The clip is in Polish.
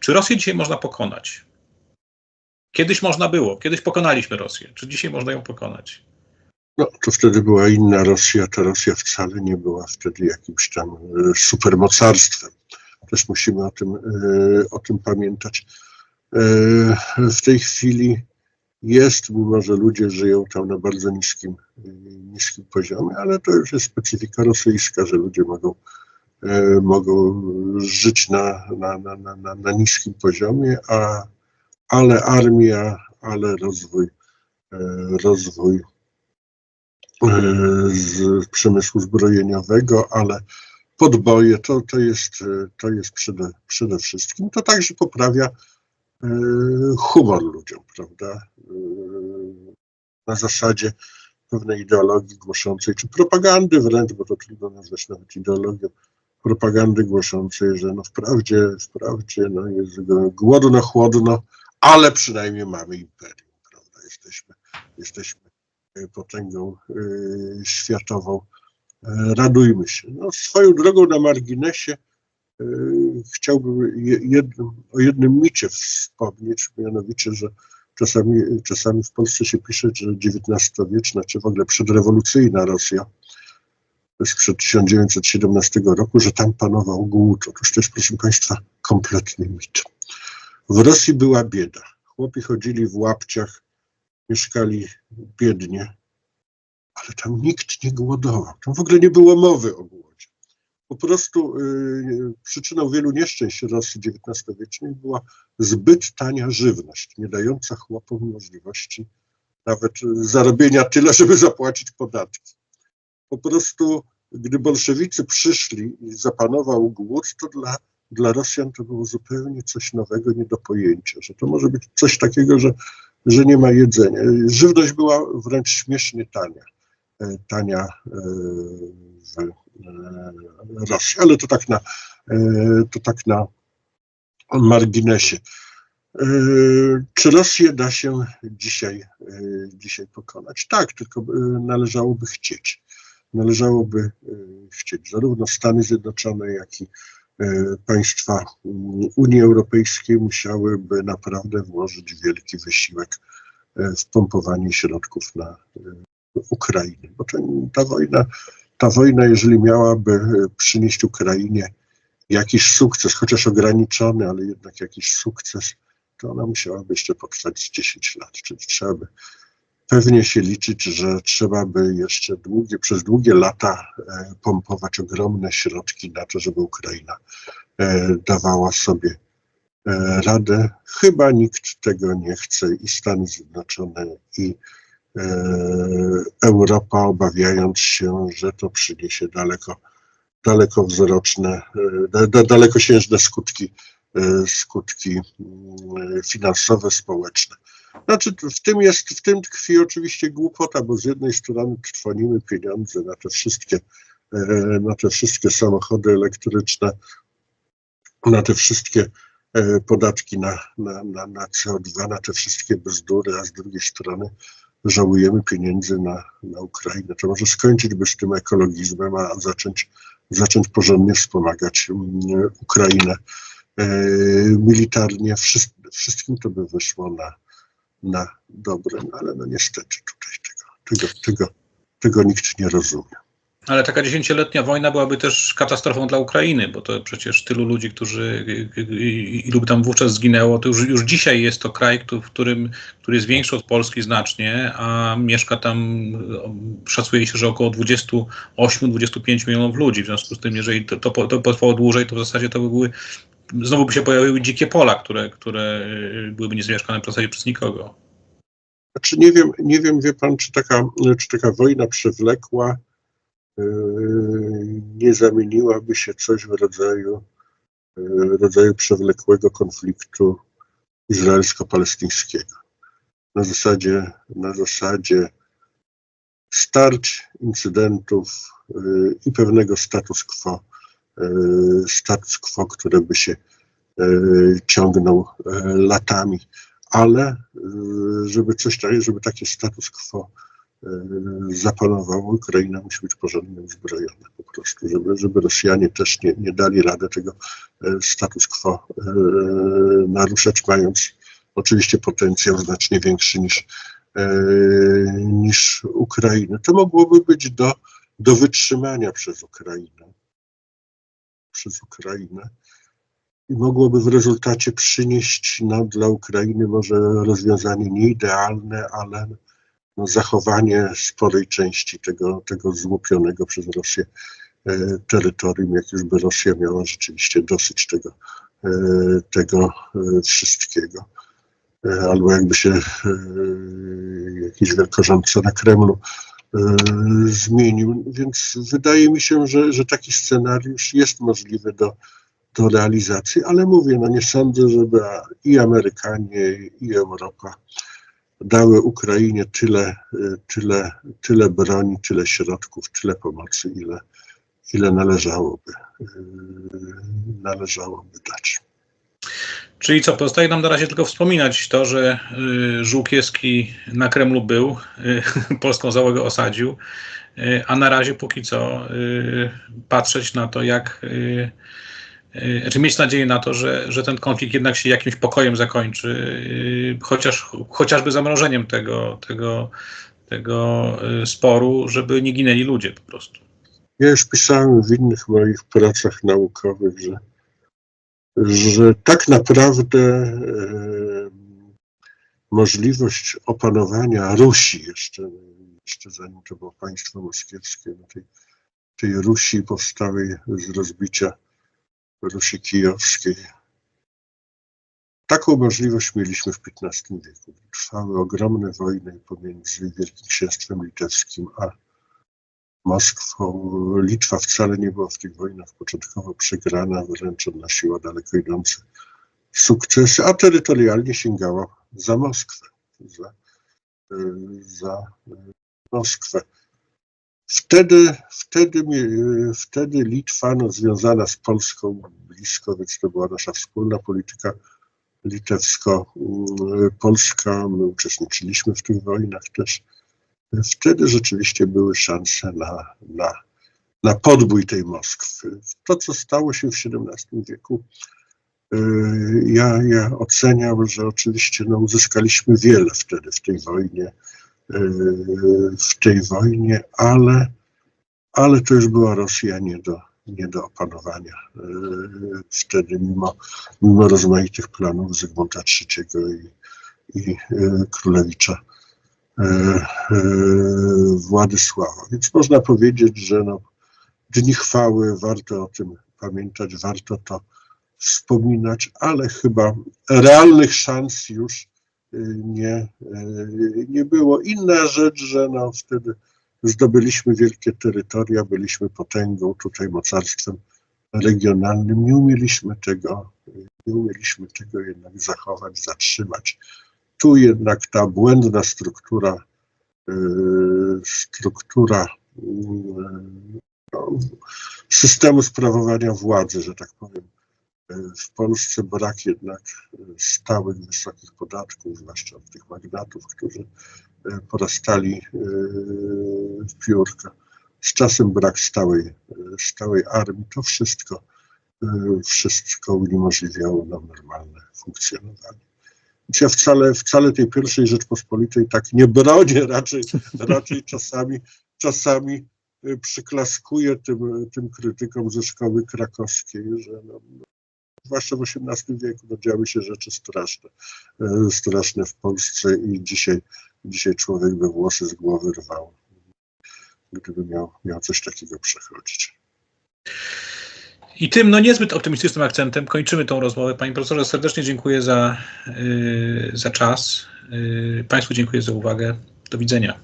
Czy Rosję dzisiaj można pokonać? Kiedyś można było, kiedyś pokonaliśmy Rosję. Czy dzisiaj można ją pokonać? No, to wtedy była inna Rosja. Ta Rosja wcale nie była wtedy jakimś tam e, supermocarstwem. Też musimy o tym, e, o tym pamiętać. E, W tej chwili jest, mimo że ludzie żyją tam na bardzo niskim, niskim poziomie, ale to już jest specyfika rosyjska, że ludzie mogą, e, mogą żyć na, na, na, na, na, niskim poziomie, a, ale armia, ale rozwój, e, rozwój e, z przemysłu zbrojeniowego, ale podboje to, to jest, to jest przede, przede wszystkim. To także poprawia humor ludziom, prawda? Na zasadzie pewnej ideologii głoszącej, czy propagandy wręcz, bo to trudno nazwać nawet ideologią, propagandy głoszącej, że no wprawdzie, wprawdzie no jest głodno, chłodno, ale przynajmniej mamy imperium, prawda? Jesteśmy, jesteśmy e, potęgą e, światową. E, Radujmy się. No, swoją drogą na marginesie chciałbym o jednym micie wspomnieć, mianowicie, że czasami, czasami w Polsce się pisze, że XIX-wieczna, czy w ogóle przedrewolucyjna Rosja, sprzed 1917 roku, że tam panował głód. Otóż to jest, proszę Państwa, kompletny mit. W Rosji była bieda. Chłopi chodzili w łapciach, mieszkali biednie, ale tam nikt nie głodował. Tam w ogóle nie było mowy o głodzie. Po prostu y, przyczyną wielu nieszczęść Rosji XIX-wiecznej była zbyt tania żywność, nie dająca chłopom możliwości nawet zarobienia tyle, żeby zapłacić podatki. Po prostu, gdy bolszewicy przyszli i zapanował głód, to dla, dla Rosjan to było zupełnie coś nowego, nie do pojęcia, że to może być coś takiego, że, że nie ma jedzenia. Żywność była wręcz śmiesznie tania. E, Tania e, w Rosji, ale to tak na, e, to tak na marginesie. E, Czy Rosję da się dzisiaj, e, dzisiaj pokonać? Tak, tylko należałoby chcieć. Należałoby chcieć zarówno Stany Zjednoczone, jak i państwa Unii Europejskiej musiałyby naprawdę włożyć wielki wysiłek w pompowanie środków na Ukrainę. Bo ta wojna, ta wojna, jeżeli miałaby e, przynieść Ukrainie jakiś sukces, chociaż ograniczony, ale jednak jakiś sukces, to ona musiałaby jeszcze potrwać z 10 lat. Czyli trzeba by pewnie się liczyć, że trzeba by jeszcze długie, przez długie lata e, pompować ogromne środki na to, żeby Ukraina e, dawała sobie radę. Chyba nikt tego nie chce i Stany Zjednoczone i Europa, obawiając się, że to przyniesie daleko, dalekowzroczne, e, da, da, dalekosiężne skutki, e, skutki mm, finansowe, społeczne. Znaczy, w tym jest, w tym tkwi oczywiście głupota, bo z jednej strony trwonimy pieniądze na te wszystkie, e, na te wszystkie samochody elektryczne, na te wszystkie e, podatki na, na, na, na CO2, na te wszystkie bzdury, a z drugiej strony żałujemy pieniędzy na, na Ukrainę. To może skończyć by z tym ekologizmem, a zacząć, zacząć porządnie wspomagać mm, Ukrainę e, militarnie. Wszyst, wszystkim to by wyszło na, na dobre, no ale no niestety tutaj tego, tego, tego, tego nikt nie rozumie. Ale taka dziesięcioletnia wojna byłaby też katastrofą dla Ukrainy, bo to przecież tylu ludzi, którzy, ilu by tam wówczas zginęło, to już, już dzisiaj jest to kraj, w którym, który jest większy od Polski znacznie, a mieszka tam, szacuje się, że około 28-25 milionów ludzi. W związku z tym, jeżeli to, to, to potrwało dłużej, to w zasadzie to by były, znowu by się pojawiły dzikie pola, które, które e, byłyby niezamieszkane w zasadzie przez nikogo. Znaczy nie wiem, nie wiem, wie pan, czy taka, czy taka wojna przewlekła nie zamieniłaby się coś w rodzaju, yy, rodzaju przewlekłego konfliktu izraelsko-palestyńskiego. Na zasadzie, na zasadzie starć, incydentów yy, i pewnego status quo, yy, status quo, które by się yy, ciągnął yy, latami ale żeby coś żeby taki status quo e, zapanował, Ukraina musi być porządnie uzbrojona po prostu, żeby, żeby Rosjanie też nie, nie dali rady tego e, status quo e, naruszać, mając oczywiście potencjał znacznie większy niż, e, niż Ukraina. To mogłoby być do, do wytrzymania przez Ukrainę. Przez Ukrainę. I mogłoby w rezultacie przynieść no, dla Ukrainy może rozwiązanie nieidealne, ale no, zachowanie sporej części tego, tego złupionego przez Rosję e, terytorium, jak już by Rosja miała rzeczywiście dosyć tego, e, tego e, wszystkiego. E, albo jakby się e, jakiś wielkorządca na Kremlu e, zmienił. Więc wydaje mi się, że, że taki scenariusz jest możliwy do, do realizacji, ale mówię, no nie sądzę, żeby i Amerykanie, i Europa dały Ukrainie tyle, e, tyle, tyle broni, tyle środków, tyle pomocy, ile, ile należałoby, e, należałoby dać. Czyli co, pozostaje nam na razie tylko wspominać to, że y, Żółkiewski na Kremlu był, y, polską załogę osadził, y, a na razie póki co y, patrzeć na to, jak, y, y, znaczy mieć nadzieję na to, że, że ten konflikt jednak się jakimś pokojem zakończy, y, chociaż, chociażby zamrożeniem tego, tego, tego y, sporu, żeby nie ginęli ludzie po prostu. Ja już pisałem w innych moich pracach naukowych, że, że tak naprawdę e, możliwość opanowania Rusi, jeszcze, jeszcze zanim to było państwo moskiewskie, no tej, tej Rusi powstałej z rozbicia Rusi Kijowskiej. Taką możliwość mieliśmy w XV wieku. Trwały ogromne wojny pomiędzy Wielkim Księstwem Litewskim a Moskwą. Litwa wcale nie była w tych wojnach początkowo przegrana, wręcz odnosiła daleko idące sukcesy, a terytorialnie sięgała za Moskwę. Za, y, za y, Moskwę. Wtedy, wtedy, wtedy Litwa, no, związana z Polską blisko, więc to była nasza wspólna polityka litewsko-polska. My uczestniczyliśmy w tych wojnach też. Wtedy rzeczywiście były szanse na, na, na podbój tej Moskwy. To, co stało się w XVII wieku, yy, ja, ja oceniam, że oczywiście no, uzyskaliśmy wiele wtedy w tej wojnie, w tej wojnie, ale, ale to już była Rosja nie do, nie do opanowania. Yy, Wtedy mimo, mimo rozmaitych planów Zygmunta III i, i Królewicza e, e, Władysława. Więc można powiedzieć, że no, dni chwały, warto o tym pamiętać, warto to wspominać, ale chyba realnych szans już nie, y, nie było. Inna rzecz, że no, wtedy zdobyliśmy wielkie terytoria, byliśmy potęgą, tutaj mocarstwem regionalnym. Nie umieliśmy tego, nie umieliśmy tego jednak zachować, zatrzymać tu jednak ta błędna struktura, y, struktura y, no, systemu sprawowania władzy, że tak powiem, w Polsce brak jednak y, stałych, wysokich podatków, zwłaszcza od tych magnatów, którzy y, porastali w piórka. Z czasem brak stałej, stałej armii, to wszystko, wszystko uniemożliwiało nam normalne funkcjonowanie. Ja wcale, wcale tej pierwszej Rzeczpospolitej tak nie bronię, raczej, raczej czasami, czasami przyklaskuję tym, tym krytykom ze szkoły krakowskiej, że no, zwłaszcza w XVIII wieku no, działy się rzeczy straszne, y, straszne w Polsce i dzisiaj, dzisiaj człowiek by włosy z głowy rwał, gdyby miał, miał coś takiego przechodzić. I tym no niezbyt optymistycznym akcentem kończymy tą rozmowę. Panie profesorze, serdecznie dziękuję za, yy, za czas. Yy, państwu dziękuję za uwagę. Do widzenia.